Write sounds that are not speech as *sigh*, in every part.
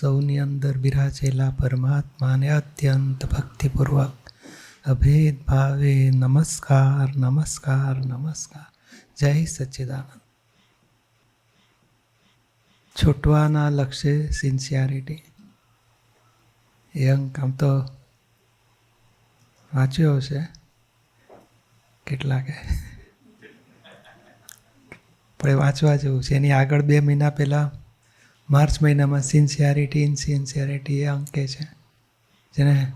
સૌની અંદર બિરાજેલા પરમાત્માને અત્યંત ભક્તિપૂર્વક અભેદ ભાવે નમસ્કાર નમસ્કાર નમસ્કાર. જય સચ્ચિદાનંદ. છૂટવાના લક્ષ્ય સિન્સિયારિટી અંક આમ તો વાંચ્યો હશે. કેટલાકે? પણ એ વાંચવા જેવું છે. એની આગળ બે મહિના પહેલાં માર્ચ મહિનામાં સિન્સિયારિટી, ઇનસિન્સિયારિટી એ અંકે છે. જેને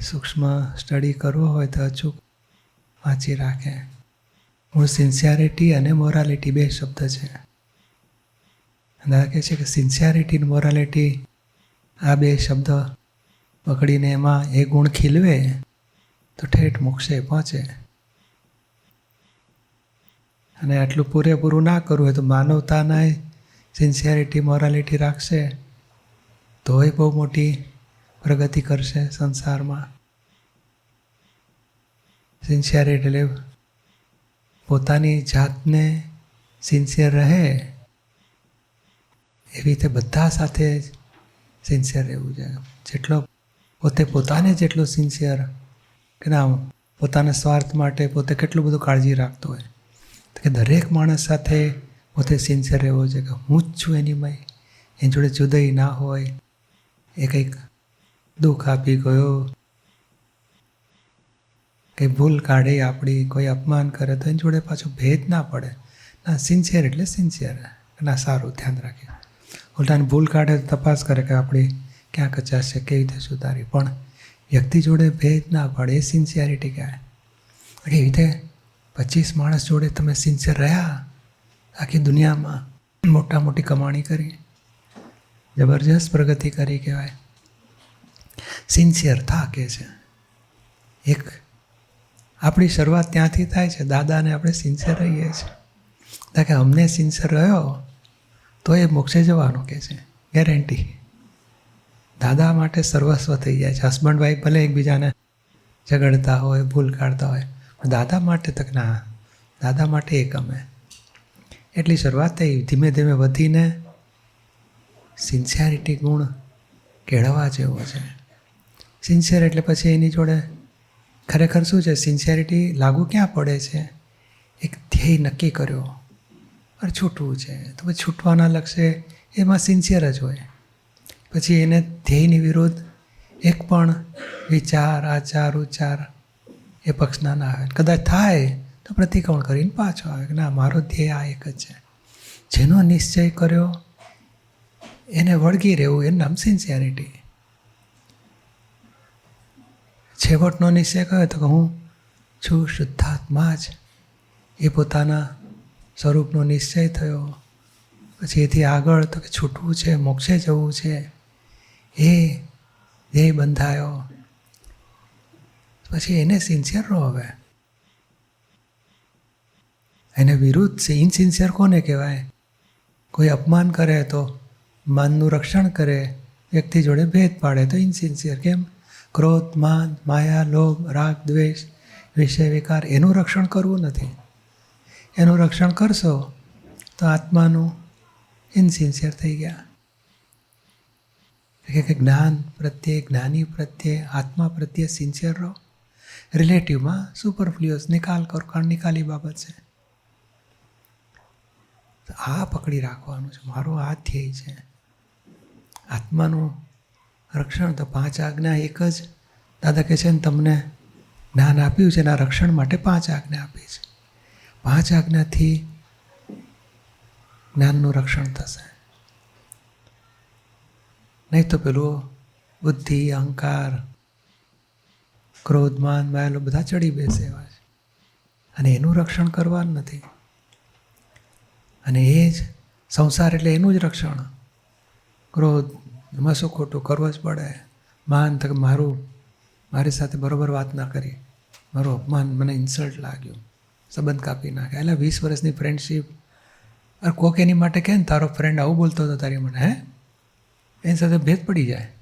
સૂક્ષ્મ સ્ટડી કરવો હોય તો અચૂક વાંચી રાખે. મૂળ સિન્સિયારિટી અને મોરાલિટી બે શબ્દ છે. દાદા કહે છે કે સિન્સિયારિટી અને મોરાલિટી આ બે શબ્દ પકડીને એમાં એ ગુણ ખીલવે તો ઠેઠ મોક્ષે પહોંચે. અને આટલું પૂરેપૂરું ના કરવું હોય તો માનવતાના સિન્સિયરિટી મોરાલિટી રાખશે તોય બહુ મોટી પ્રગતિ કરશે સંસારમાં. સિન્સિયરિટી એટલે પોતાની જાતને સિન્સિયર રહે એવી રીતે બધા સાથે સિન્સિયર રહેવું જોઈએ. જેટલો પોતે પોતાને જેટલો સિન્સિયર કે ના, પોતાના સ્વાર્થ માટે પોતે કેટલું બધું કાળજી રાખતો હોય. કે દરેક માણસ સાથે પોતે સિન્સિયર રહેવો છે કે હું જ છું એની મય. એની જોડે જુદાઈ ના હોય. એ કંઈક દુઃખ આપી ગયો. કંઈ ભૂલ કાઢે આપણી, કોઈ અપમાન કરે તો એની જોડે પાછો ભેદ ના પડે. ના સિન્સિયર એટલે સિન્સિયર ના સારું, ધ્યાન રાખીએ. ઉલટાને ભૂલ કાઢે તો તપાસ કરે કે આપણી ક્યાં કચાશ છે કેવી રીતે સુધારી. પણ વ્યક્તિ જોડે ભેદ ના પડે, એ સિન્સિયરિટી કહેવાય. એવી રીતે પચીસ માણસ જોડે તમે સિન્સિયર રહ્યા. આખી દુનિયામાં મોટા મોટી કમાણી કરી, જબરજસ્ત પ્રગતિ કરી કહેવાય. સિન્સિયર થા કે છે. એક આપણી શરૂઆત ત્યાંથી થાય છે, દાદાને આપણે સિન્સિયર રહીએ છીએ. કે અમને સિન્સિયર રહ્યો, તો એ મોક્ષે જવાનું કહે છે ગેરંટી દાદા માટે સર્વસ્વ થઈ જાય છે. હસબન્ડ વાઈફ ભલે એકબીજાને ઝઘડતા હોય, ભૂલ કાઢતા હોય દાદા માટે તક ના, દાદા માટે એ ગમે એટલી શરૂઆત થઈ. ધીમે ધીમે વધીને સિન્સિયરિટી ગુણ કેળવવા જેવો છે. સિન્સિયર એટલે પછી એની જોડે ખરેખર શું છે? સિન્સિયરિટી લાગુ ક્યાં પડે છે? એક ધ્યેય નક્કી કર્યો. અરે છૂટવું છે. તો પછી છૂટવાના લક્ષ્ય એમાં સિન્સિયર જ હોય. પછી એને ધ્યેયની વિરુદ્ધ એક પણ વિચાર, આચાર, ઉચ્ચાર એ પક્ષના ના આવે કદાચ થાય તો પ્રતિક્રમણ કરીને પાછો આવે કે ના, મારો ધ્યેય આ એક જ છે. જેનો નિશ્ચય કર્યો, એને વળગી રહેવું, એનું નામ સિન્સિયરિટી છેવટનો નિશ્ચય કહ્યો તો કે હું છું શુદ્ધાત્મા જ. એ પોતાના સ્વરૂપનો નિશ્ચય થયો. પછી એથી આગળ તો કે છૂટવું છે, મોક્ષે જવું છે. એ ધ્યેય બંધાયો. પછી એને સિન્સિયર રહો હવે. એને વિરુદ્ધ છે ઇનસિન્સિયર કોને કહેવાય? કોઈ અપમાન કરે તો માનનું રક્ષણ કરે, વ્યક્તિ જોડે ભેદ પાડે તો ઇનસિન્સિયર કેમ? ક્રોધ, માન, માયા, લોભ, રાગ, દ્વેષ, વિષય, વિકાર, એનું રક્ષણ કરવું નથી. એનું રક્ષણ કરશો તો આત્માનું ઇનસિન્સિયર થઈ ગયા. કે જ્ઞાન પ્રત્યે, જ્ઞાની પ્રત્યે, આત્મા પ્રત્યે સિન્સિયર રહો. રિલેટિવમાં સુપરફ્લ્યુઅસ નિકાલ કરો કારણ નિકાલી બાબત છે. આ પકડી રાખવાનું છે. મારો આ ધ્યેય છે. આત્માનું રક્ષણ તો પાંચ આજ્ઞા એક જ. દાદા કહે છે ને, તમને જ્ઞાન આપ્યું છે એના રક્ષણ માટે પાંચ આજ્ઞા આપી છે. પાંચ આજ્ઞાથી જ્ઞાનનું રક્ષણ થશે. નહીં તો પેલું બુદ્ધિ, અહંકાર, ક્રોધમાન, માયેલો બધા ચડી બેસે એવા છે. અને એનું રક્ષણ કરવાનું નથી. અને એ જ સંસાર એટલે એનું જ રક્ષણ. ક્રોધ એમાં શું ખોટું કરવું જ પડે માન તક મારું, મારી સાથે બરોબર વાત ના કરી. મારું અપમાન, મને ઇન્સલ્ટ લાગ્યું. સંબંધ કાપી નાખે એટલે વીસ વર્ષની ફ્રેન્ડશીપ અરે કોક એની માટે કે ને, તારો ફ્રેન્ડ આવું બોલતો હતો તારી મને હે? એની સાથે ભેદ પડી જાય.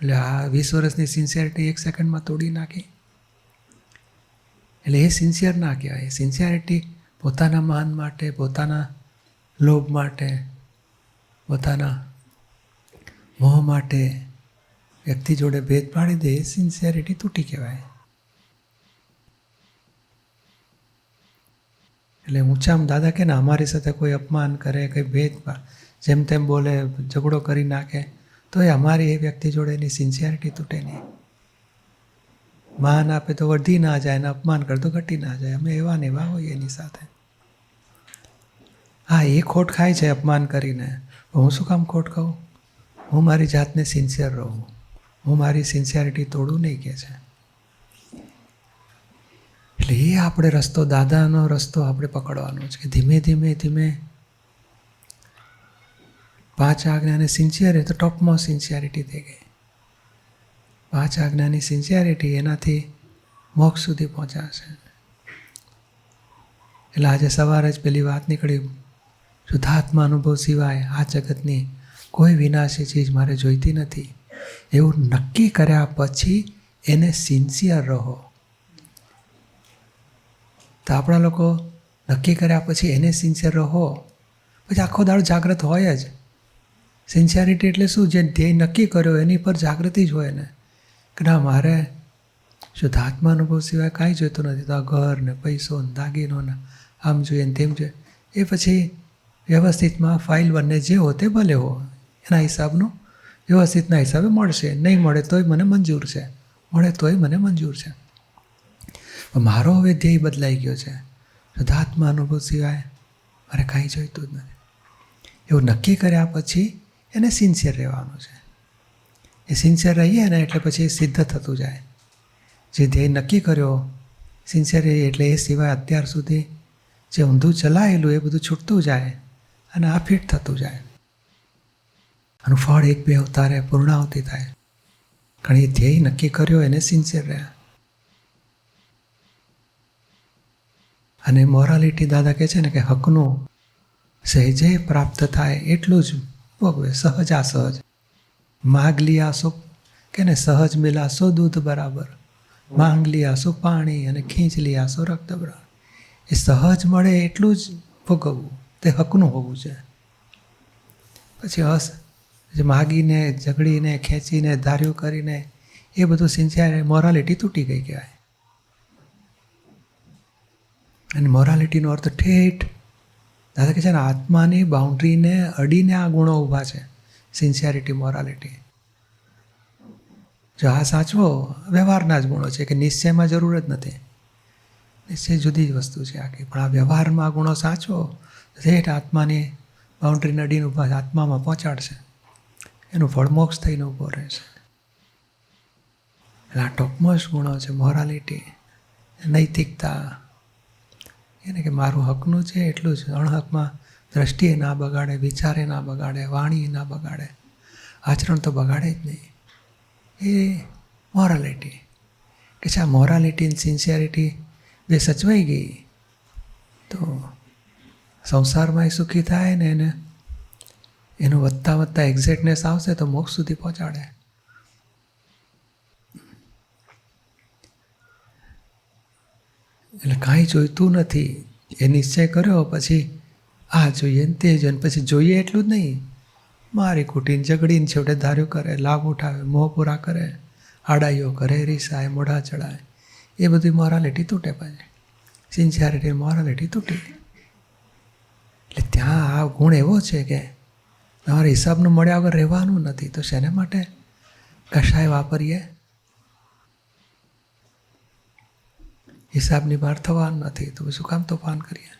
એટલે આ વીસ વર્ષની સિન્સિયરિટી એક સેકન્ડમાં તોડી નાખી. એટલે એ સિન્સિયર ના કહેવાય. સિન્સિયરિટી પોતાના માન માટે, પોતાના લોભ માટે, પોતાના મોહ માટે વ્યક્તિ જોડે ભેદ પાડી દે સિન્સિયરિટી તૂટી કહેવાય. એટલે ઊંચામાં દાદા કે ને, અમારી સાથે કોઈ અપમાન કરે, કંઈ ભેદ જેમ તેમ બોલે, ઝઘડો કરી નાખે તો એ અમારી એ વ્યક્તિ જોડે એની સિન્સિયરિટી તૂટે નહીં. માન આપે તો વધી ના જાય અને અપમાન કરે તો ઘટી ના જાય. અમે એવા ને એવા હોઈએ એની સાથે. હા, એ ખોટ ખાય છે અપમાન કરીને. હું શું કામ ખોટ ખાઉં હું મારી જાતને સિન્સિયર રહું. હું મારી સિન્સિયરિટી તોડું નહીં કે છે. એટલે એ આપણે રસ્તો, દાદાનો રસ્તો આપણે પકડવાનો છે કે ધીમે ધીમે ધીમે. પાંચ આજ્ઞાને સિન્સિયર તો ટોપમાં સિન્સિયરિટી થઈ ગઈ. પાંચ આજ્ઞાની સિન્સિયરિટી એનાથી મોક્ષ સુધી પહોંચાશે. એટલે આજે સવારે જ પેલી વાત નીકળી. શુદ્ધાત્મા અનુભવ સિવાય આ જગતની કોઈ વિનાશી ચીજ મારે જોઈતી નથી. એવું નક્કી કર્યા પછી એને સિન્સિયર રહો. તો આપણા લોકો નક્કી કર્યા પછી એને સિન્સિયર રહો. પછી આખો દાડો જાગ્રત હોય જ. સિન્સિયરિટી એટલે શું? જે ધ્યેય નક્કી કર્યો એની પર જાગૃતિ જ હોય ને. કે ના, મારે શુદ્ધાત્મા અનુભવ સિવાય કાંઈ જોઈતું નથી. તો આ ઘર ને પૈસો ને દાગીનો ને આમ જોઈએ ને તેમ જોઈએ. એ પછી વ્યવસ્થિતમાં ફાઇલ બંને જે હો તે ભલે હો, એના હિસાબનું વ્યવસ્થિતના હિસાબે મળશે. નહીં મળે તોય મને મંજૂર છે. મળે તોય મને મંજૂર છે. મારો હવે ધ્યેય બદલાઈ ગયો છે. શુદ્ધાત્મા અનુભવ સિવાય મારે કાંઈ જોઈતું જ નથી. એવું નક્કી કર્યા પછી એને સિન્સિયર રહેવાનું છે. એ સિન્સિયર રહીએ ને એટલે પછી સિદ્ધ થતું જાય. જે ધ્યેય નક્કી કર્યો સિન્સિયર એટલે એ સિવાય અત્યાર સુધી જે ઊંધું ચલાવેલું એ બધું છૂટતું જાય. અને આ ફિટ થતું જાય. આનું ફળ એક બે અવતારે પૂર્ણાવતી થાય. કારણ એ ધ્યેય નક્કી કર્યો એને સિન્સિયર રહ્યા. અને મોરાલિટી દાદા કહે છે ને કે હકનું સહેજે પ્રાપ્ત થાય એટલું જ ભોગવે, સહજ આ સહજ. માગ લિયાસો કે ને સહજ મિલાસો દૂધ બરાબર. માંગ લિયાસો પાણી અને ખીંચ લિયાસો રક્ત બરાબર એ સહજ મળે એટલું જ ભોગવવું. તે હકનું હોવું છે. પછી હસ માગીને, ઝઘડીને, ખેંચીને, ધાર્યું કરીને, એ બધું સિન્સિયર મોરાલિટી તૂટી ગઈ કહેવાય. અને મોરાલિટીનો અર્થ ઠેઠ, દાદા કે છે ને, આત્માની બાઉન્ડ્રીને અડીને આ ગુણો ઊભા છે, સિન્સિયરિટી, મોરાલિટી. જો આ સાચવો, વ્યવહારના જ ગુણો છે કે નિશ્ચયમાં જરૂર જ નથી. નિશ્ચય જુદી જ વસ્તુ છે આખી, પણ આ વ્યવહારમાં ગુણો સાચવો ઠેઠ આત્માની બાઉન્ડ્રી નડીને ઊભા આત્મામાં પહોંચાડશે. એનું ફળમોક્ષ થઈને ઊભો રહેશે. એટલે આ ટોપમોસ્ટ ગુણો છે મોરાલિટી નૈતિકતા. એને કે મારું હકનું છે એટલું જ. અણહકમાં દ્રષ્ટિએ ના બગાડે, વિચારે ના બગાડે વાણીએ ના બગાડે. આચરણ તો બગાડે જ નહીં. એ મોરાલિટી કે છે આ મોરાલિટી અને સિન્સિયરિટી બે સચવાઈ ગઈ, તો સંસારમાં એ સુખી થાય ને એને, એનું વધતા વધતા એક્ઝેક્ટનેસ આવશે તો મોક્ષ સુધી પહોંચાડે. એટલે કાંઈ જોઈતું નથી. એ નિશ્ચય કર્યો, પછી આ જોઈએ ને તે જોઈએ પછી જોઈએ એટલું જ નહીં. મારી કૂટીને ઝઘડીને છેવટે ધાર્યું કરે, લાભ ઉઠાવે મોં પૂરા કરે, આડાઈઓ કરે, રીસાય, મોઢા ચડાય. એ બધી મોરાલિટી તૂટે પાછી. સિન્સિયારિટી મોરાલિટી તૂટી. ગુણ એવો છે કે તમારે હિસાબનું મળ્યા વગર રહેવાનું નથી, તો શેને માટે કશાય વાપરીએ? હિસાબની બહાર થવાનું નથી, તો શું કામ તોફાન કરીએ?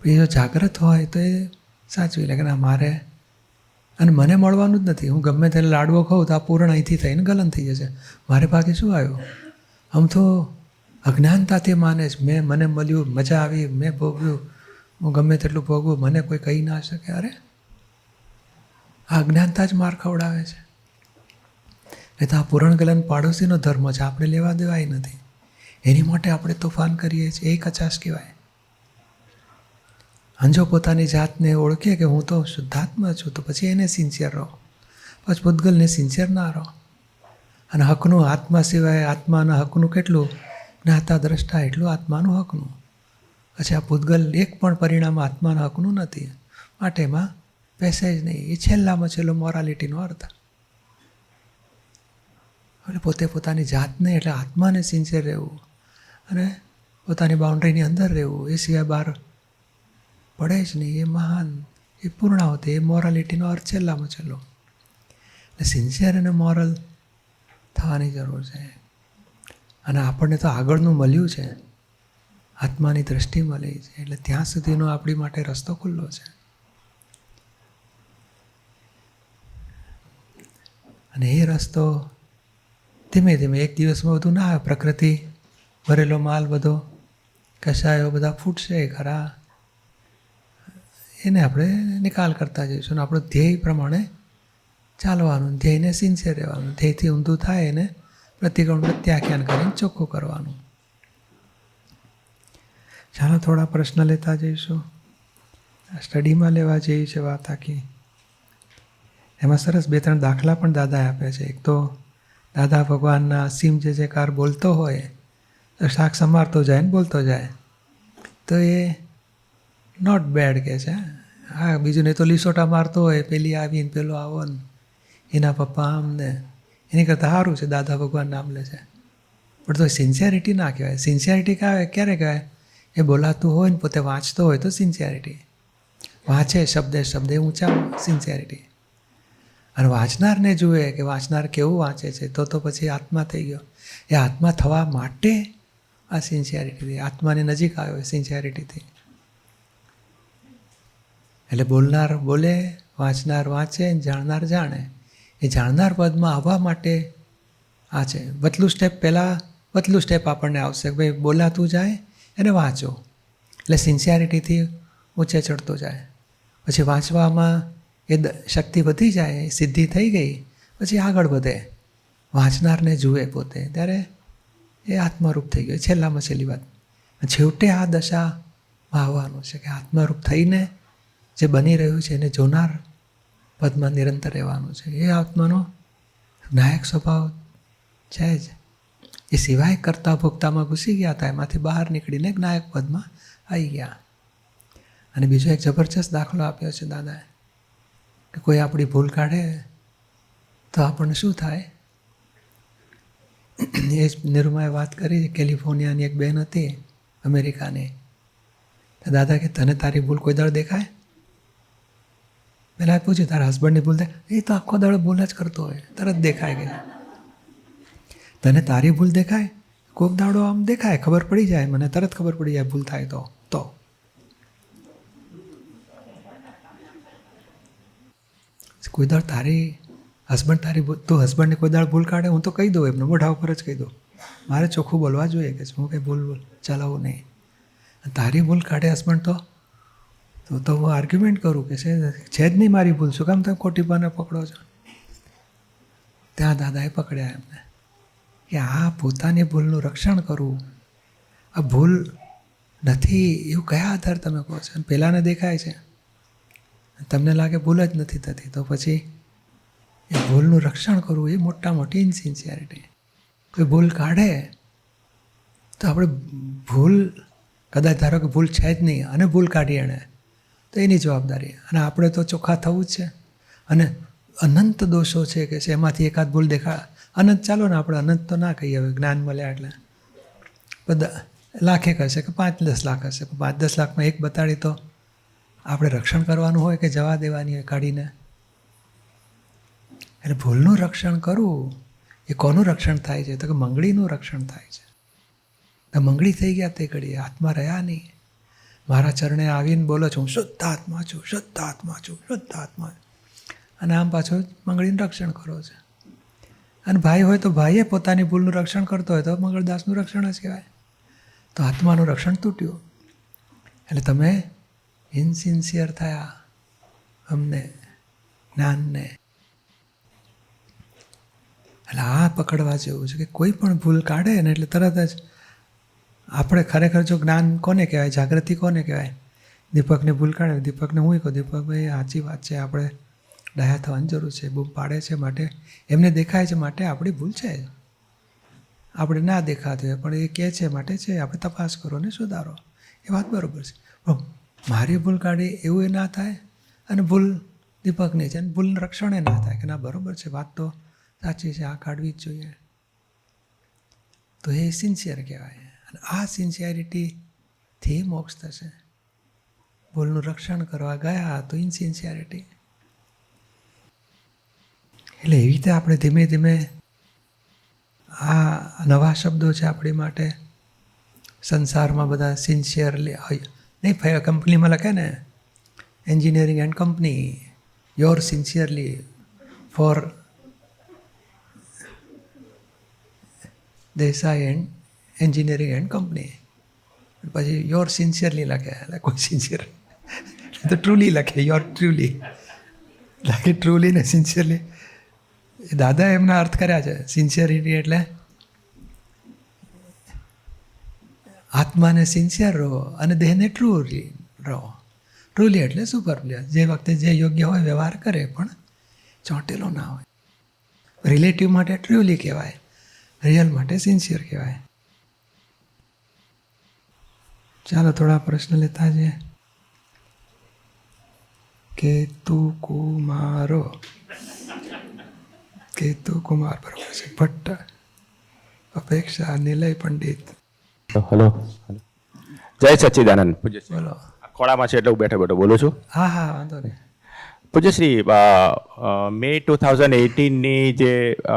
પછી જો જાગ્રત હોય તો એ સાચવી લે કે ના, મારે અને મને મળવાનું જ નથી. હું ગમે ત્યારે લાડવો ખાઉં તો આ પૂરણ અહીંથી થઈને ગલન થઈ જશે. મારે ભાગે શું આવ્યું? આમ તો અજ્ઞાનતાથી માને છે. મેં, મને મળ્યું, મજા આવી, મેં ભોગવ્યું. હું ગમે તેટલું ભોગવું, મને કોઈ કહી ના શકે. અરે, આ અજ્ઞાનતા જ માર ખવડાવે છે. એ તો આ પૂરણ ગલન પાડોશીનો ધર્મ છે, આપણે લેવા દેવાય નથી. એની માટે આપણે તોફાન કરીએ છીએ, એ કચાશ કહેવાય. અંજો પોતાની જાતને ઓળખે કે હું તો શુદ્ધાત્મા છું, તો પછી એને સિન્સિયર રહો. પછી પૂતગલને સિન્સિયર ના રહો. અને હકનું આત્મા સિવાય આત્માના હકનું કેટલું? જ્ઞાતા દ્રષ્ટા એટલું આત્માનું હકનું. પછી આ ભૂતગલ એક પણ પરિણામ આત્માના હકનું નથી. માટે એમાં પેસેજ નહીં. એ છેલ્લામાં છેલ્લો મોરાલિટીનો અર્થ. એટલે પોતે પોતાની જાતને એટલે આત્માને સિન્સિયર રહેવું. અને પોતાની બાઉન્ડ્રીની અંદર રહેવું. એ સિવાય બહાર પડે જ નહીં. એ મહાન, એ પૂર્ણાવતી, એ મોરાલિટીનો અર્થ છેલ્લામાં છેલ્લો. એટલે સિન્સિયર અને મોરલ થવાની જરૂર છે. અને આપણને તો આગળનું મળ્યું છે. આત્માની દ્રષ્ટિ મળી છે. એટલે ત્યાં સુધીનો આપણી માટે રસ્તો ખુલ્લો છે. અને એ રસ્તો ધીમે ધીમે એક દિવસમાં બધું ના આવે. પ્રકૃતિ ભરેલો માલ બધો કશાયો બધા ફૂટશે ખરા. એને આપણે નિકાલ કરતા જઈશું અને આપણું ધ્યેય પ્રમાણે ચાલવાનું, ધ્યેયને સિન્સિયર રહેવાનું. ધ્યેયથી ઊંધું થાય એને પ્રતિક્રમણ પ્રત્યાખ્યાન કરીને ચોખ્ખું કરવાનું. ચાલો થોડા પ્રશ્ન લેતા જઈશું. સ્ટડીમાં લેવા જેવી છે વાત આખી. એમાં સરસ બે ત્રણ દાખલા પણ દાદાએ આપ્યા છે. એક તો દાદા ભગવાનના અસીમ જે જે કાર બોલતો હોય, તો શાક સમારતો જાય ને બોલતો જાય. તો એ નોટ બેડ કે છે. હા, બીજું નહીં તો લીસોટા મારતો હોય, પેલી આવીને પેલો આવો ને એના પપ્પા આમ ને એની કરતાં સારું છે, દાદા ભગવાન નામ લે છે. પણ તો સિન્સિયરિટી ના કહેવાય. સિન્સિયરિટી કહેવાય ક્યારે કહેવાય? એ બોલાતું હોય ને પોતે વાંચતો હોય તો સિન્સિયરિટી વાંચે શબ્દે શબ્દે ઊંચા સિન્સિયરિટી અને વાંચનારને જુએ કે વાંચનાર કેવું વાંચે છે, તો તો પછી આત્મા થઈ ગયો. એ આત્મા થવા માટે આ સિન્સિયરિટીથી આત્માની નજીક આવ્યો સિન્સિયરિટીથી એટલે બોલનાર બોલે, વાંચનાર વાંચે જાણનાર જાણે. એ જાણનાર પદમાં આવવા માટે આ છે. વતલું સ્ટેપ પહેલાં વતલું સ્ટેપ આપણને આવશે ભાઈ બોલાતું જાય એને વાંચો. એટલે સિન્સિયારિટીથી ઊંચે ચડતો જાય. પછી વાંચવામાં એ શક્તિ વધી જાય, સિદ્ધિ થઈ ગઈ, પછી આગળ વધે. વાંચનારને જુએ પોતે, ત્યારે એ આત્મરૂપ થઈ ગયો. છેલ્લામાં છેલ્લી વાત. છેવટે આ દશામાં આવવાનું છે કે આત્મરૂપ થઈને જે બની રહ્યું છે, એને જોનાર પદમાં નિરંતર રહેવાનું છે. એ આત્માનો નાયક સ્વભાવ છે જ. એ સિવાય કરતા ભોગતામાં ઘૂસી ગયા હતા એમાંથી બહાર નીકળીને નાયક પદમાં આવી ગયા. અને બીજો એક જબરજસ્ત દાખલો આપ્યો છે દાદાએ, કે કોઈ આપણી ભૂલ કાઢે તો આપણને શું થાય? એ જ નિરૂમાએ વાત કરી કેલિફોર્નિયાની એક બહેન હતી અમેરિકાની. તો દાદા કે, તને તારી ભૂલ કોઈ દળ દેખાય? પહેલાં પૂછ્યું, તારા હસબન્ડની ભૂલ થાય એ તો આખો દળ ભૂલ જ કરતો હોય, તરત દેખાય કે તને તારી ભૂલ દેખાય? કોક દાડો આમ દેખાય, ખબર પડી જાય, મને તરત ખબર પડી જાય ભૂલ થાય તો. તો. કોઈ દાડ તારી હસબન્ડ તારી તું હસબન્ડને કોઈ દાડ ભૂલ કાઢે, હું તો કહી દઉં એમને, મોઢા ઉપર જ કહી દઉં. મારે ચોખ્ખું બોલવા જોઈએ કે હું કંઈ ભૂલ ભૂલ, ચલાવું નહીં. તારી ભૂલ કાઢે હસબન્ડ તો? તો તો હું આર્ગ્યુમેન્ટ કરું કે છે છે જ નહીં મારી ભૂલ, શું કામ તમે ખોટી પાને પકડો છો? ત્યાં દાદાએ પકડ્યા એમને. કે આ પોતાની ભૂલનું રક્ષણ કરવું આ ભૂલ નથી, એવું કયા આધાર તમે કહો છો? અને પહેલાંને દેખાય છે. તમને લાગે ભૂલ જ નથી થતી. તો પછી એ ભૂલનું રક્ષણ કરવું એ મોટા મોટી ઇનસિન્સિયરિટી કોઈ ભૂલ કાઢે, તો આપણે ભૂલ, કદાચ ધારો કે ભૂલ છે જ નહીં, અને ભૂલ કાઢી એણે, તો એની જવાબદારી. અને આપણે તો ચોખ્ખા થવું જ છે. અને અનંત દોષો છે કે છે એમાંથી એકાદ ભૂલ દેખા અનંત ચાલો ને આપણે અનંત તો ના કહીએ, હવે જ્ઞાન મળ્યા એટલે. બધા લાખેક હશે કે પાંચ દસ લાખ હશે? પાંચ દસ લાખમાં એક બતાડી તો આપણે રક્ષણ કરવાનું હોય કે જવા દેવાની હોય કાઢીને? એટલે ભૂલનું રક્ષણ કરવું, એ કોનું રક્ષણ થાય છે? તો કે મંગળીનું રક્ષણ થાય છે. મંગળી થઈ ગયા તે ઘડીએ આત્મા રહ્યા નહીં. મારા ચરણે આવીને બોલો છું શુદ્ધ આત્મા છું, શુદ્ધ આત્મા છું, શુદ્ધ આત્મા અને આમ પાછો મંગળીનું રક્ષણ કરો છે. અને ભાઈ હોય તો ભાઈએ પોતાની ભૂલનું રક્ષણ કરતો હોય તો મંગળદાસનું રક્ષણ જ કહેવાય. તો આત્માનું રક્ષણ તૂટ્યું. એટલે તમે ઇનસિન્સિયર થયા અમને, જ્ઞાનને. એટલે આ પકડવા જેવું છે કે કોઈ પણ ભૂલ કાઢે ને એટલે તરત જ આપણે ખરેખર જો જ્ઞાન કોને કહેવાય? જાગૃતિ કોને કહેવાય? દીપકને ભૂલ કાઢે, દીપકને હું કહું? દીપકભાઈ, સાચી વાત છે. આપણે ડાયા થવાની જરૂર છે, બૂમ પાડે છે માટે. એમને દેખાય છે માટે આપણી ભૂલ છે. આપણે ના દેખાતું હોય, પણ એ કહે છે માટે છે, આપણે તપાસ કરો ને સુધારો. એ વાત બરાબર છે. પણ મારી ભૂલ કાઢી એવું એ ના થાય, અને ભૂલ દીપકની છે, અને ભૂલનું રક્ષણે ના થાય. કે ના, બરોબર છે, વાત તો સાચી છે, આ કાઢવી જ જોઈએ. તો એ સિન્સિયર કહેવાય. અને આ સિન્સિયરિટીથી મોક્ષ થશે. ભૂલનું રક્ષણ કરવા ગયા તો ઇનસિન્સિયરિટી એટલે એવી રીતે આપણે ધીમે ધીમે આ નવા શબ્દો છે આપણી માટે સંસારમાં બધા સિન્સિયરલી નહીં ભાઈ કંપનીમાં લખે ને engineering and company your sincerely for Desai and engineering and company પછી યોર સિન્સિયરલી લખે, એટલે કોઈ સિન્સિયર તો ટ્રુલી લખે યોર ટ્રુલી લાગે ટ્રુલી ને સિન્સિયરલી દાદા એમના અર્થ કર્યા છે? સિન્સિયરિટી એટલે? આત્માને સિન્સિયર રહો અને દેહને ટ્રુલી રહો. ટ્રુલી એટલે સુપરપ્લિયર જે વખતે જે યોગ્ય હોય વ્યવહાર કરે, પણ ચોંટેલો ના હોય. રિલેટિવ માટે ટ્રુલી કહેવાય. રિયલ માટે સિન્સિયર કહેવાય. ચાલો થોડા પ્રશ્ન લેતા જઈએ. કેતુ કુમારો કેતુ કુમાર બરોબર છે ભટ્ટ અપેક્ષા નિલય પંડિત. હલો જય સચ્ચિદાનંદ. પૂજ્યશ્રી બોલો ખોળામાં છે એટલે હું બેઠો બેઠો બોલું છું. હા હા વાંધો નહીં. પૂજ્યશ્રી મે ટુ થાઉઝન્ડ એટીનની જે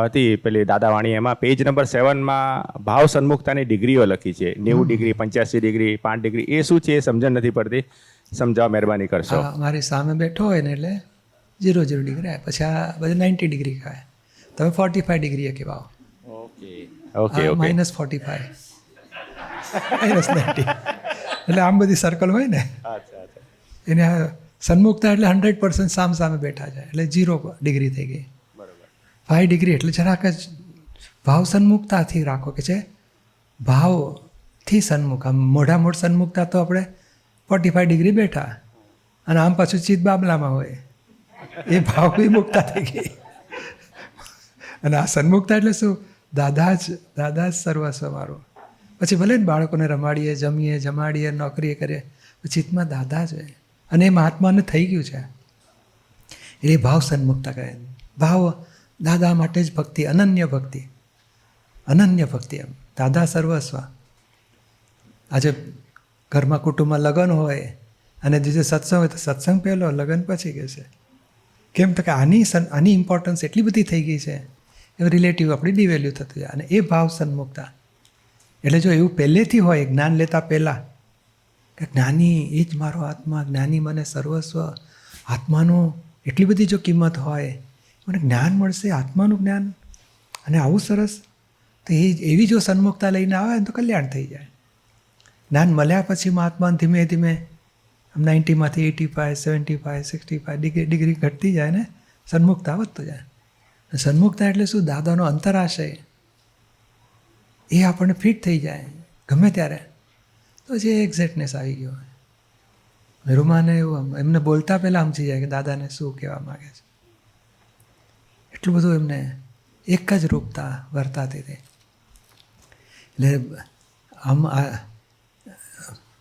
હતી પેલી દાદાવાણી એમાં પેજ નંબર સેવનમાં ભાવ સન્મુખતાની ડિગ્રીઓ લખી છે. નેવું ડિગ્રી પંચ્યાસી ડિગ્રી પાંચ ડિગ્રી એ શું છે એ સમજણ નથી પડતી. સમજાવવા મહેરબાની કરશો. મારી સામે બેઠો હોય ને એટલે ઝીરો ઝીરો ડિગ્રી આવે પછી આ બધા નાઇન્ટી ડિગ્રી કહેવાય. તમે ફોર્ટી ફાઈવ ડિગ્રીએ કહેવાઓ. Okay. Okay okay. Minus forty five minus ninety એટલે આમ બધી સર્કલ હોય ને? એને સન્મુખતા એટલે હંડ્રેડ પર્સન્ટ સામ સામે બેઠા છે એટલે ઝીરો ડિગ્રી થઈ ગઈ. બરોબર. ફાઈવ ડિગ્રી એટલે જરાક જ ભાવ સન્મુખતાથી રાખો કે છે ભાવથી સન્મુખ. આમ મોઢા મોઢ સન્મુખતા તો આપણે ફોર્ટી ફાઈવ ડિગ્રી બેઠા. અને આમ પાછું ચિત્ત બાબલામાં હોય. એ ભાવ વિમુક્તા થઈ ગઈ. અને આ સન્મુખતા એટલે શું? દાદા જ દાદા જ સર્વસ્વ મારું. પછી ભલે ને બાળકોને રમાડીએ, જમીએ, જમાડીએ, નોકરીએ કરીએ પછી ચિત્તમાં દાદા જ હોય. અને એ મહાત્માને થઈ ગયું છે. એ ભાવ સન્મુખતા કહે. ભાવ દાદા માટે જ ભક્તિ, અનન્ય ભક્તિ. અનન્ય ભક્તિ એમ. દાદા સર્વસ્વ. આજે ઘરમાં કુટુંબમાં લગ્ન હોય, અને જે સત્સંગ હોય તો સત્સંગ પહેલો, લગ્ન પછી કે છે. કેમ તો કે આની સન, આની ઇમ્પોર્ટન્સ એટલી બધી થઈ ગઈ છે. રિલેટિવ આપણી ડિવેલ્યુ થતું જાય અને એ ભાવ સન્મુખતા. એટલે જો એવું પહેલેથી હોય, જ્ઞાન લેતા પહેલાં, કે જ્ઞાની, એ જ મારો આત્મા, જ્ઞાની મને સર્વસ્વ, આત્માનું એટલી બધી જો કિંમત હોય, મને જ્ઞાન મળશે, આત્માનું જ્ઞાન, અને આવું સરસ, તો એ એવી જો સન્મુખતા લઈને આવે ને તો કલ્યાણ થઈ જાય. જ્ઞાન મળ્યા પછી મહાત્માને ધીમે ધીમે નાઇન્ટીમાંથી eighty five seventy five sixty five degree degree ઘટતી જાય ને સન્મુખતા વધતું જાય. સન્મુખતા એટલે શું? દાદાનો અંતરાશય. એ આપણને ફિટ થઈ જાય, ગમે ત્યારે. તો જે એક્ઝેક્ટનેસ આવી ગયો હોય. મેરુમાને એવું એમને બોલતા પહેલાં સમજી જાય કે દાદાને શું કહેવા માગે છે. એટલું બધું એમને એક જ રૂપતા વર્તાતી હતી. એટલે આમ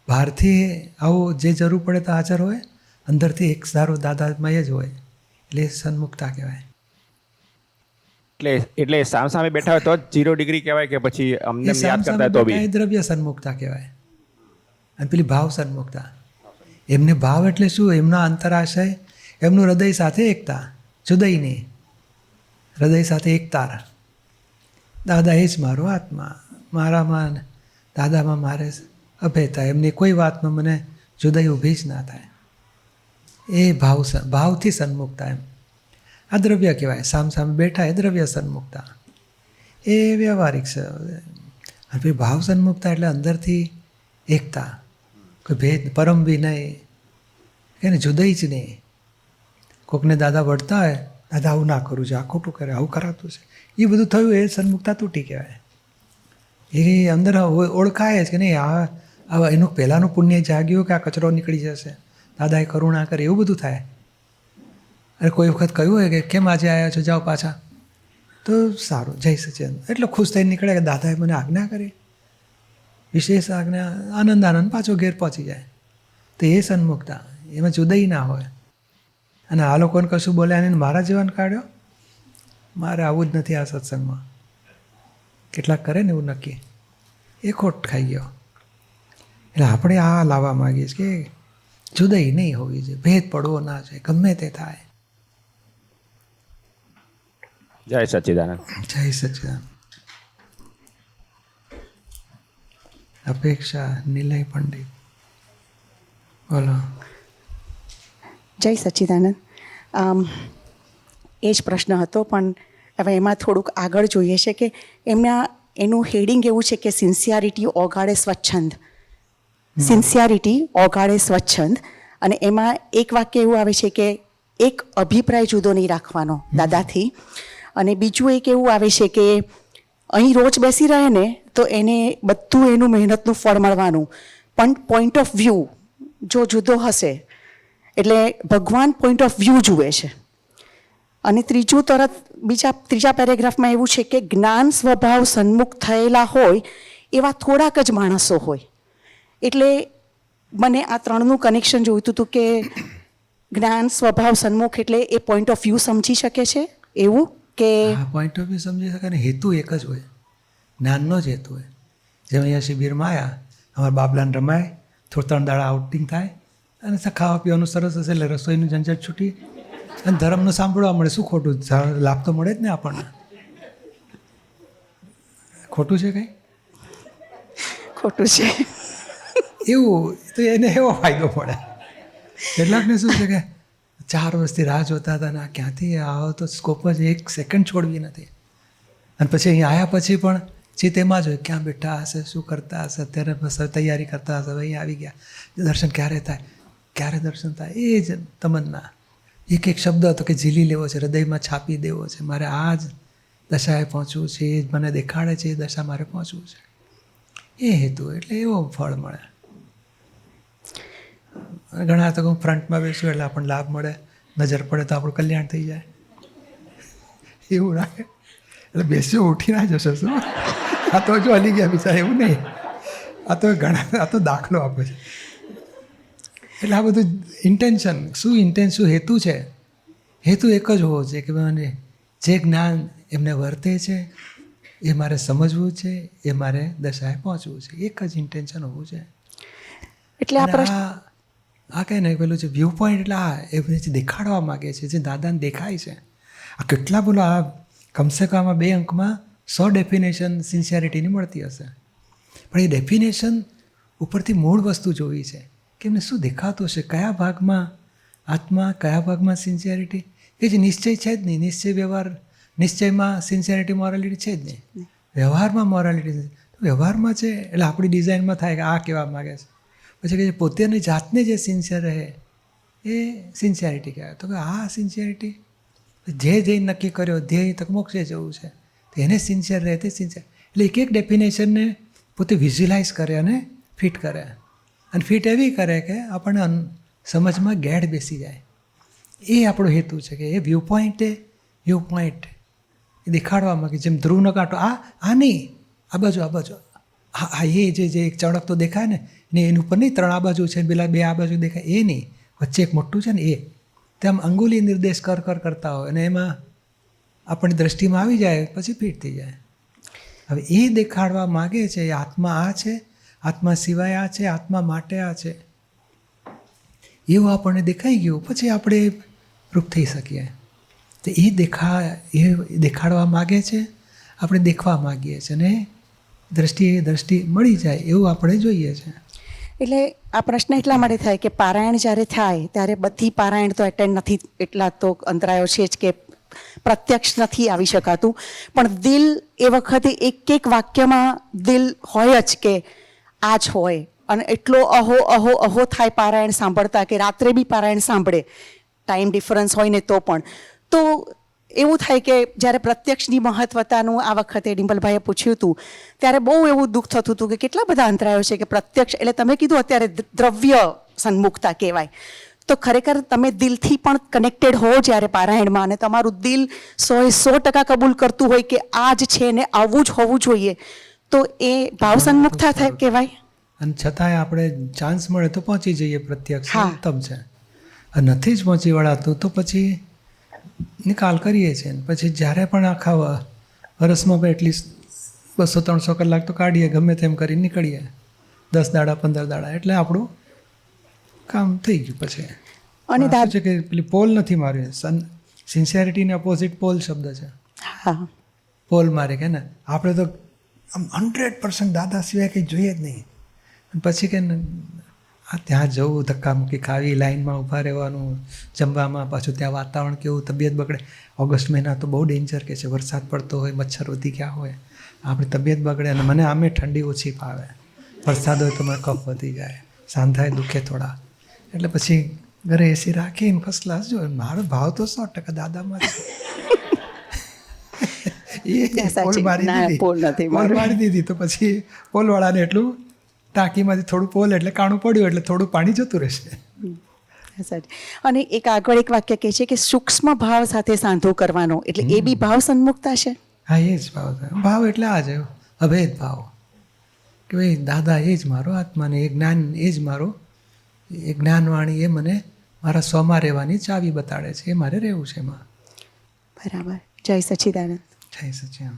બહારથી આવું જે જરૂર પડે તો હાજર હોય, અંદરથી એક સારો દાદામય જ હોય. એટલે સન્મુખતા કહેવાય. એટલે એટલે સામસામે બેઠા હોય તો જ જીરો ડિગ્રી કહેવાય કે પછી અમને યાદ કરતા તો બી. દ્રવ્ય સન્મુખતા કહેવાય. અને પેલી ભાવ સન્મુખતા. એમને ભાવ એટલે શું? એમના અંતરાશય એમનું હૃદય સાથે એકતા જુદય નહીં. હૃદય સાથે એકતા દાદા એ જ મારો આત્મા. મારામાં દાદામાં મારે અભેતા એમની કોઈ વાતમાં મને જુદાઈ ઊભી જ ના થાય. એ ભાવ ભાવથી સન્મુખતા એમ. આ દ્રવ્ય કહેવાય. સામ સામે બેઠા એ દ્રવ્ય સન્મુખતા. એ વ્યવહારિક છે. અને પછી ભાવ સન્મુખતા એટલે અંદરથી એકતા. કોઈ ભેદ, પરમ વિનય એને જુદાઈ જ નહીં. કોકને દાદા વળતા હોય, દાદા આવું ના કરું છે આ ખોટું કરે, આવું કરાતું છે. એ બધું થયું, એ સન્મુખતા તૂટી કહેવાય. એ અંદર ઓળખાય જ કે નહીં આ એનું પહેલાંનું પુણ્ય જાગ્યું કે આ કચરો નીકળી જશે. દાદાએ કરુણા કરે, એવું બધું થાય. અરે કોઈ વખત કહ્યું હોય કે કેમ આજે આવ્યા છો? જાઓ પાછા. તો સારું, જય સચિન. એટલો ખુશ થઈને નીકળે કે દાદાએ મને આજ્ઞા કરી. વિશેષ આજ્ઞા, આનંદ આનંદ, પાછો ઘેર પહોંચી જાય. તો એ સન્મુખતા, એમાં જુદાઈ ના હોય. અને આ લોકોને કશું બોલ્યા નહીં મારા જીવન કાઢ્યો? મારે આવું જ નથી આ સત્સંગમાં. કેટલાક કરે ને એવું નક્કી. એ ખોટ ખાઈ ગયો. એટલે આપણે આ લાવવા માગીએ છીએ કે જુદાઈ નહીં હોવી જોઈએ. ભેદ પડવો ના જોઈએ. ગમે તે થાય. જય સચિદાનંદ. જય સચિદાનંદ. અપેક્ષા નિલય પંડિત. બોલો. જય સચ્ચિદાનંદ આમ એ જ પ્રશ્ન હતો પણ હવે એમાં થોડુંક આગળ જોઈએ છે કે એમના એનું હેડિંગ એવું છે કે સિન્સિયારિટી ઓગાળે સ્વચ્છંદ. સિન્સિયારિટી ઓગાળે સ્વચ્છંદ. અને એમાં એક વાક્ય એવું આવે છે કે એક અભિપ્રાય જુદો નહીં રાખવાનો દાદાથી. અને બીજું એક એવું આવે છે કે અહીં રોજ બેસી રહે ને, તો એને બધું એનું મહેનતનું ફળ મળવાનું. પણ પોઈન્ટ ઓફ વ્યૂ જો જુદો હશે, એટલે ભગવાન પોઈન્ટ ઓફ વ્યૂ જુએ છે. અને ત્રીજું તરત, બીજા, ત્રીજા પેરેગ્રાફમાં એવું છે કે જ્ઞાન સ્વભાવ સન્મુખ થયેલા હોય, એવા થોડાક જ માણસો હોય. એટલે મને આ ત્રણનું કનેક્શન જોઈતું હતું કે જ્ઞાન સ્વભાવ સન્મુખ એટલે એ પોઈન્ટ ઓફ વ્યૂ સમજી શકે છે? એવું? કે પોઈન્ટ ઓફ વ્યૂ સમજી શકાય ને હેતુ એક જ હોય. જ્ઞાનનો જ હેતુ હોય. જેમ અહીંયા શિબિરમાં આવ્યા અમારા બાબલાને રમાય થોડા ત્રણ દાડા આઉટિંગ થાય અને ખાવા પીવાનું સરસ હશે એટલે રસોઈનું ઝંઝટ છૂટી અને ધર્મનું સાંભળવા મળે. શું ખોટું? લાભ તો મળે જ ને આપણને. ખોટું છે કંઈ? ખોટું છે. એવું તો એને એવો ફાયદો પડે. કેટલાકને શું છે કે ચાર વર્ષથી રાહ જોતા હતા ને ક્યાંથી આવો તો સ્કોપ જ એક સેકન્ડ છોડવી નથી. અને પછી અહીં આવ્યા પછી પણ ચિત્ત જ હોય, ક્યાં બેઠા હશે, શું કરતા હશે, અત્યારે બસ તૈયારી કરતા હશે અહીં આવી ગયા. દર્શન ક્યારે થાય? ક્યારે દર્શન થાય? એ જ તમન્ના. એક એક શબ્દ હતો કે ઝીલી લેવો છે, હૃદયમાં છાપી દેવો છે. મારે આ જ દશાએ પહોંચવું છે, એ જ મને દેખાડે છે, એ દશા મારે પહોંચવું છે. એ હેતુ, એટલે એવો ફળ મળે. અને ઘણા તો હું ફ્રન્ટમાં બેસું એટલે આપણને લાભ મળે નજર પડે તો આપણું કલ્યાણ થઈ જાય. એવું રાખે એટલે બેસ્યો ઉઠી ના જશે શું? આ તો જો હલી ગયા બિચારા એવું નહીં. આ તો ઘણા આ તો દાખલો આપે છે. એટલે આ બધું ઇન્ટેન્શન શું ઇન્ટેન્શન શું હેતુ છે? હેતુ એક જ હોવો છે કે મને જે જ્ઞાન એમને વર્તે છે એ મારે સમજવું છે એ મારે દશાએ પહોંચવું છે. એક જ ઇન્ટેન્શન હોવું છે એટલે આ પ્રશ્ન આ કહે ને પેલું જે વ્યૂ પોઈન્ટ એટલે આ એ બધી જે દેખાડવા માગે છે જે દાદાને દેખાય છે આ કેટલા બોલો આ કમસે કમ આ બે અંકમાં સો ડેફિનેશન સિન્સિયરિટીની મળતી હશે. પણ એ ડેફિનેશન ઉપરથી મૂળ વસ્તુ જોવી છે કે એમને શું દેખાતું હશે કયા ભાગમાં આત્મા કયા ભાગમાં સિન્સિયરિટી કે જે નિશ્ચય છે જ નહીં નિશ્ચય વ્યવહાર નિશ્ચયમાં સિન્સિયરિટી મોરાલિટી છે જ નહીં. વ્યવહારમાં મોરાલિટી વ્યવહારમાં છે એટલે આપણી ડિઝાઇનમાં થાય કે આ કહેવા માગે છે. પછી કે પોતેની જાતને જે સિન્સિયર રહે, એ સિન્સિયરિટી કહેવાય. તો કે આ સિન્સિયરિટી જે જે નક્કી કર્યો, ધ્યેય તક મોક્ષે જવું છે, તો એને સિન્સિયર રહે તે સિન્સિયર એટલે એક એક ડેફિનેશનને પોતે વિઝ્યુલાઇઝ કરે અને ફિટ કરે. અને ફિટ એવી કરે કે આપણને સમજમાં ગેડ બેસી જાય. એ આપણો હેતુ છે કે એ વ્યૂ પોઈન્ટે વ્યૂ પોઈન્ટ દેખાડવામાં કે જેમ ધ્રુવનો કાંટો આ આ નહીં, આ બાજુ આ બાજુ. હા એ જે જે એક ચણક તો દેખાય ને ને એની ઉપર નહીં ત્રણ આ બાજુ છે પેલા બે આ બાજુ દેખાય, એ નહીં. વચ્ચે એક મોટું છે ને, એ. તેમ અંગુલી નિર્દેશ કર કર કરતા હોય અને એમાં આપણી દ્રષ્ટિમાં આવી જાય, પછી ફીટ થઈ જાય. હવે એ દેખાડવા માગે છે આત્મા આ છે, આત્મા સિવાય આ છે, આત્મા માટે આ છે. એવું આપણને દેખાઈ ગયું, પછી આપણે રૂપ થઈ શકીએ. તો એ દેખા, એ દેખાડવા માગે છે, આપણે દેખવા માગીએ છીએ અને દ્રષ્ટિ દ્રષ્ટિ મળી જાય એવું આપણે જોઈએ છે. એટલે આ પ્રશ્ન એટલા માટે થાય કે પારાયણ જ્યારે થાય, ત્યારે બધી પારાયણ તો એટેન્ડ નથી, એટલા તો અંતરાયો છે જ કે પ્રત્યક્ષ નથી આવી શકાતું. પણ દિલ એ વખતે એક એક વાક્યમાં દિલ હોય જ કે આ જ હોય. અને એટલો અહો અહો અહો થાય પારાયણ સાંભળતા કે રાત્રે બી પારાયણ સાંભળે. ટાઈમ ડિફરન્સ હોય ને તો પણ. તો એવું થાય કે જ્યારે પ્રત્યક્ષની મહત્વતાનું આ વખતે ડિમ્પલભાઈએ પૂછ્યું હતું ત્યારે બહુ એવું દુઃખ થતું હતું કે કેટલા બધા અંતરાયો છે કે પ્રત્યક્ષ એટલે તમે કીધું અત્યારે દ્રવ્ય સન્મુખતા કહેવાય. તો ખરેખર તમે દિલથી પણ કનેક્ટેડ હો જ્યારે પારાયણમાં અને તમારું દિલ સોએ સો ટકા કબૂલ કરતું હોય કે આ જ છે ને આવું જ હોવું જોઈએ તો એ ભાવ સન્મુખતા થાય કહેવાય? અને છતાંય આપણે ચાન્સ મળે તો પહોંચી જઈએ પ્રત્યક્ષ. ઉત્તમ છે. નથી જ પહોંચી વળાતું તો પછી નિકાલ કરીએ છીએ ને. પછી જ્યારે પણ આખા વરસમાં એટલીસ્ટ બસો ત્રણસો કલાક તો કાઢીએ ગમે તેમ કરીને નીકળીએ. દસ દાડા પંદર દાડા એટલે આપણું કામ થઈ ગયું પછી. અને છે કે પેલી પોલ નથી માર્યું સન સિન્સિયરિટીની અપોઝિટ પોલ શબ્દ છે. હા. પોલ મારે કે ને. આપણે તો આમ હંડ્રેડ પર્સન્ટ દાદા સિવાય કંઈ જોઈએ જ નહીં. પછી કે આ ત્યાં જવું ધક્કા મૂકી ખાવી લાઈનમાં ઊભા રહેવાનું જમવામાં પાછું ત્યાં વાતાવરણ કેવું તબિયત બગડે. ઓગસ્ટ મહિના તો બહુ ડેન્જર કે છે વરસાદ પડતો હોય મચ્છર વધી ગયા હોય. આપણી તબિયત બગડે અને મને આમે ઠંડી ઓછી ફાવે. વરસાદ હોય તો મને કફ વધી જાય. સાંધાય દુખે થોડા. એટલે પછી ઘરે એસી રાખીને ફર્સ્ટ ક્લાસ જો મારો ભાવ તો સો ટકા દાદામાં છે. *laughs* એ. પોલ મારી દીધી. પોલ. મારી દીધી. તો પછી પોલવાળાને એટલું ટાંકીમાંથી થોડું પોલ એટલે કાણું પડ્યું એટલે થોડું પાણી જતું રહેશે. અને એક આગળ એક વાક્ય કહે છે કે સૂક્ષ્મ ભાવ સાથે સાંધો કરવાનો એટલે એ બી ભાવ સન્મુખતા છે? હા એ જ ભાવ ભાવ એટલે આ જ અભેદ ભાવ. કે ભાઈ દાદા એ જ મારો આત્માને એ જ્ઞાન એ જ મારો એ જ્ઞાનવાણી એ મને મારા સ્વમાં રહેવાની ચાવી બતાડે છે. એ મારે રહેવું છે એમાં. બરાબર. જય સચિદાનંદ. જય સચિન